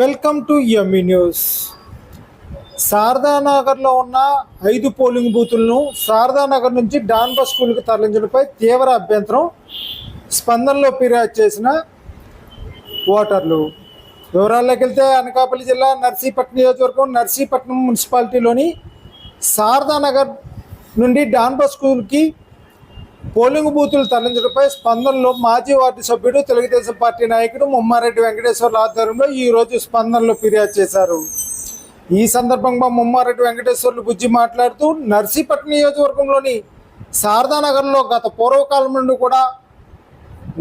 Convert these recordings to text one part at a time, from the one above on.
Welcome to Emmy news. శారదానగర్లో ఉన్న ఐదు polling బూతులను Sharada Nagar నుంచి డాన్బా స్కూల్కి తరలించడంపై తీవ్ర అభ్యంతరం స్పందనలో ఫిర్యాదు చేసిన ఓటర్లు. వివరాల్లోకి వెళ్తే అనకాపల్లి జిల్లా నర్సీపట్నం నియోజకవర్గం నర్సీపట్నం మున్సిపాలిటీలోని శారదానగర్ నుండి డాన్బా స్కూల్కి పోలింగ్ బూతులు తరలించడంపై స్పందనలో మాజీ వార్డు సభ్యుడు తెలుగుదేశం పార్టీ నాయకుడు ముమ్మారెడ్డి వెంకటేశ్వర్ల ఆధ్వర్యంలో ఈ రోజు స్పందనలో ఫిర్యాదు చేశారు. ఈ సందర్భంగా ముమ్మారెడ్డి వెంకటేశ్వర్లు బుజ్జి మాట్లాడుతూ నర్సీపట్నం నియోజకవర్గంలోని శారదానగర్లో గత పూర్వకాలం నుండి కూడా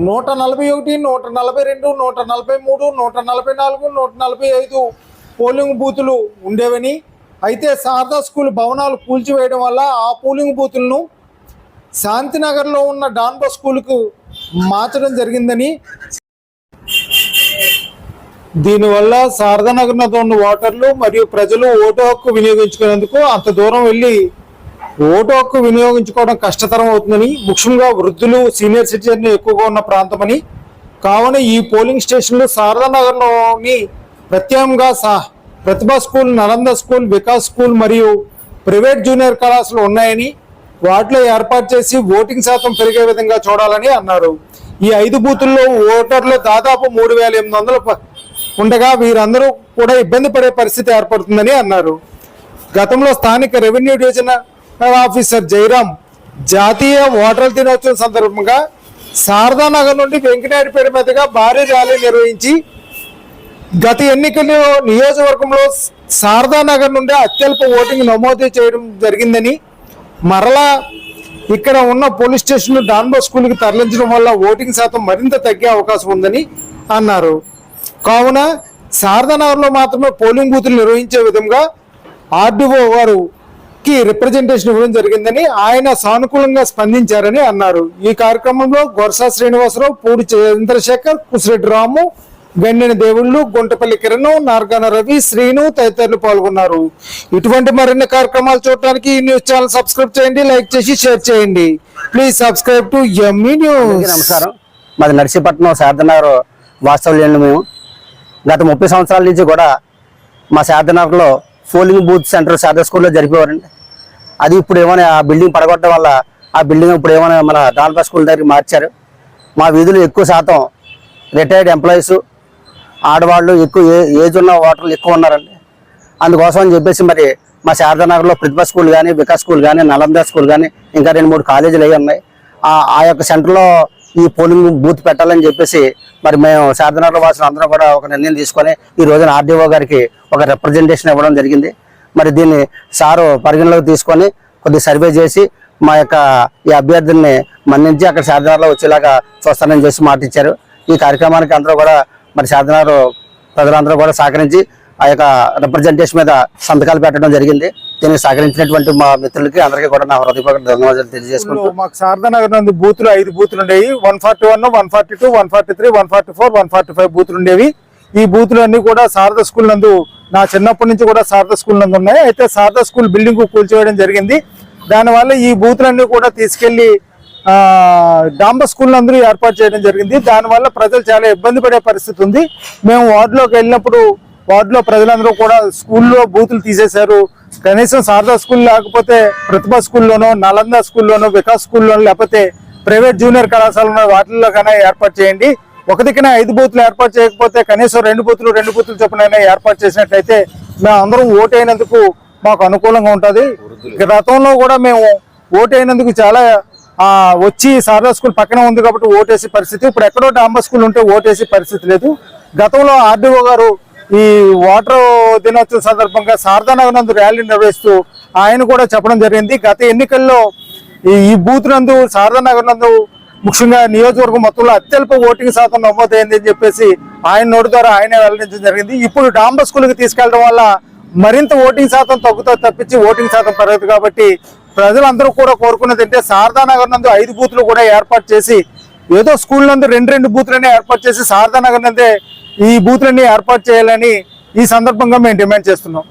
నూట నలభై ఒకటి నూట నలభై రెండు నూట నలభై మూడు నూట నలభై నాలుగు నూట నలభై ఐదు పోలింగ్ బూతులు ఉండేవని. అయితే శారదా స్కూల్ భవనాలు కూల్చివేయడం వల్ల ఆ పోలింగ్ బూతులను శాంతినగర్లో ఉన్న డాన్బో స్కూల్కు మార్చడం జరిగిందని దీనివల్ల శారదానగర్ నగర్ ఉన్న ఓటర్లు మరియు ప్రజలు ఓటు హక్కు వినియోగించుకునేందుకు అంత దూరం వెళ్ళి ఓటు హక్కు వినియోగించుకోవడం కష్టతరం అవుతుందని ముఖ్యంగా వృద్ధులు సీనియర్ సిటిజన్లు ఎక్కువగా ఉన్న ప్రాంతమని కావున ఈ పోలింగ్ స్టేషన్లు శారదానగర్లోని ప్రత్యేకంగా సా Pratibha school Nalanda school Vikas school మరియు ప్రైవేట్ జూనియర్ కళాశాలలు ఉన్నాయని వాటిలో ఏర్పాటు చేసి ఓటింగ్ శాతం పెరిగే విధంగా చూడాలని అన్నారు. ఈ ఐదు బూతుల్లో ఓటర్లు దాదాపు మూడు వేల ఎనిమిది వందలు ఉండగా వీరందరూ కూడా ఇబ్బంది పడే పరిస్థితి ఏర్పడుతుందని అన్నారు. గతంలో స్థానిక రెవెన్యూ డివిజన్ ఆఫీసర్ జయరాం జాతీయ ఓటర్ల దినోత్సవం సందర్భంగా శారదానగర్ నుండి వెంకటనాయుడుపేట మీదుగా భారీ ర్యాలీ నిర్వహించి గత ఎన్నికల్లో నియోజకవర్గంలో శారదానగర్ నుండి అత్యల్ప ఓటింగ్ నమోదు చేయడం జరిగిందని మరలా ఇక్కడ ఉన్న పోలీస్ స్టేషన్ డాన్బో స్కూల్కి తరలించడం వల్ల ఓటింగ్ శాతం మరింత తగ్గే అవకాశం ఉందని అన్నారు. కావున శారదానగర్లో మాత్రమే పోలింగ్ బూతులు నిర్వహించే విధంగా ఆర్డీఓ వారుకి రిప్రజెంటేషన్ ఇవ్వడం జరిగిందని ఆయన సానుకూలంగా స్పందించారని అన్నారు. ఈ కార్యక్రమంలో గొరసా శ్రీనివాసరావు పూడి చంద్రశేఖర్ కుసిరెడ్డి రాము గండిన దేవుళ్ళు గుంటపల్లి కిరణ్ నార్గాన రవి శ్రీను తదితరులు పాల్గొన్నారు. ఇటువంటి మరిన్ని కార్యక్రమాలు చూడటానికి ఈ న్యూస్ ఛానల్ సబ్స్క్రైబ్ చేయండి లైక్ చేసి షేర్ చేయండి. Please subscribe to Emmy news. నమస్కారం. మాది నర్సీపట్నం శారదనగర్ వాస్తవ్యంలో మేము. గత ముప్పై సంవత్సరాల నుంచి కూడా మా శారదనగర్లో పోలింగ్ బూత్ సెంటర్ శారద స్కూల్లో జరిపేవారండి. అది ఇప్పుడు ఏమైనా ఆ బిల్డింగ్ పడగొట్టడం వల్ల ఆ బిల్డింగ్ ఇప్పుడు ఏమైనా మన డాల్బా స్కూల్ దగ్గరికి మార్చారు. మా వీధులు ఎక్కువ శాతం రిటైర్డ్ ఎంప్లాయీస్ ఆడవాళ్ళు ఎక్కువ ఏ ఏజ్ ఉన్న ఓటర్లు ఎక్కువ ఉన్నారండి. అందుకోసం అని చెప్పేసి మరి మా శారదానగర్లో ప్రతిభ స్కూల్ కానీ వికాస్ స్కూల్ కానీ నలంద స్కూల్ కానీ ఇంకా రెండు మూడు కాలేజీలు అవి ఉన్నాయి. ఆ యొక్క సెంటర్లో ఈ పోలింగ్ బూత్ పెట్టాలని చెప్పేసి మరి మేము శారదానగర్ వాసులు అందరం కూడా ఒక నిర్ణయం తీసుకొని ఈ రోజున ఆర్డీఓ గారికి ఒక రిప్రజెంటేషన్ ఇవ్వడం జరిగింది. మరి దీన్ని సారు పరిగణలోకి తీసుకొని కొద్ది సర్వే చేసి మా యొక్క ఈ అభ్యర్థుల్ని మన్నించి అక్కడ శారదానగర్లో వచ్చేలాగా చూస్తానని చేసి మాట ఇచ్చారు. ఈ కార్యక్రమానికి అందరూ కూడా మరి శారదానగర్ ప్రజలందరూ కూడా సహకరించి ఆ యొక్క రిప్రజెంటేషన్ మీద సంతకాలు పెట్టడం జరిగింది. దీనికి సహకరించినటువంటి మా మిత్రులకి అందరికీ కూడా నా హృదయపూర్వక ధన్యవాదాలు తెలియజేసుకుంటూ మాకు శారదానగర్ నుండి బూతులు ఐదు బూతులు ఉండేవి. One forty one one forty two one forty three one forty four one forty five బూతులు ఉండేవి. ఈ బూతులు అన్ని కూడా శారద స్కూల్ నందు నా చిన్నప్పటి నుంచి కూడా శారద స్కూల్ నందు ఉన్నాయి. అయితే శారద స్కూల్ బిల్డింగ్ కూల్చేయడం జరిగింది. దానివల్ల ఈ బూతులన్నీ కూడా తీసుకెళ్ళి డాంబర్ స్కూల్ అందరూ ఏర్పాటు చేయడం జరిగింది. దానివల్ల ప్రజలు చాలా ఇబ్బంది పడే పరిస్థితి ఉంది. మేము వార్డులోకి వెళ్ళినప్పుడు వార్డులో ప్రజలందరూ కూడా స్కూల్లో బూతులు తీసేశారు. కనీసం శారదా స్కూల్ లేకపోతే ప్రతిభ స్కూల్లోనో నలంద స్కూల్లోనో వికాస్ స్కూల్లోనో లేకపోతే ప్రైవేట్ జూనియర్ కళాశాలలో వాటిల్లో కన్నా ఏర్పాటు చేయండి. ఒక దిక్కున ఐదు బూతులు ఏర్పాటు చేయకపోతే కనీసం రెండు బూతులు రెండు బూతులు చొప్పున ఏర్పాటు చేసినట్లయితే మేము అందరం ఓటు అయినందుకు మాకు అనుకూలంగా ఉంటుంది. గతంలో కూడా మేము ఓటు అయినందుకు చాలా వచ్చి శారదా స్కూల్ పక్కన ఉంది కాబట్టి ఓటేసే పరిస్థితి. ఇప్పుడు ఎక్కడో డాంబర్ స్కూల్ ఉంటే ఓటేసే పరిస్థితి లేదు. గతంలో ఆర్డీఓ గారు ఈ వాటర్ దినోత్సవం సందర్భంగా శారదానగర్ నందు ర్యాలీ నిర్వహిస్తూ ఆయన కూడా చెప్పడం జరిగింది. గత ఎన్నికల్లో ఈ బూత్ నందు శారదానగర్ నందు ముఖ్యంగా నియోజకవర్గం మొత్తంలో అత్యల్ప ఓటింగ్ శాతం నమోదైంది అని చెప్పేసి ఆయన నోటి ద్వారా ఆయన వెల్లడించడం జరిగింది. ఇప్పుడు డాంబర్ స్కూల్కి తీసుకెళ్ళడం వల్ల మరింత ఓటింగ్ శాతం తగ్గుతుంది తప్పించి ఓటింగ్ శాతం పెరగదు కాబట్టి ప్రజలందరూ కూడా కోరుకున్నది అంటే శారదానగర్ నందు ఐదు బూత్లు కూడా ఏర్పాటు చేసి ఏదో స్కూల్ నందు రెండు రెండు బూత్లనే ఏర్పాటు చేసి శారదానగర్ నందే ఈ బూత్లన్నీ ఏర్పాటు చేయాలని ఈ సందర్భంగా మేము డిమాండ్ చేస్తున్నాం.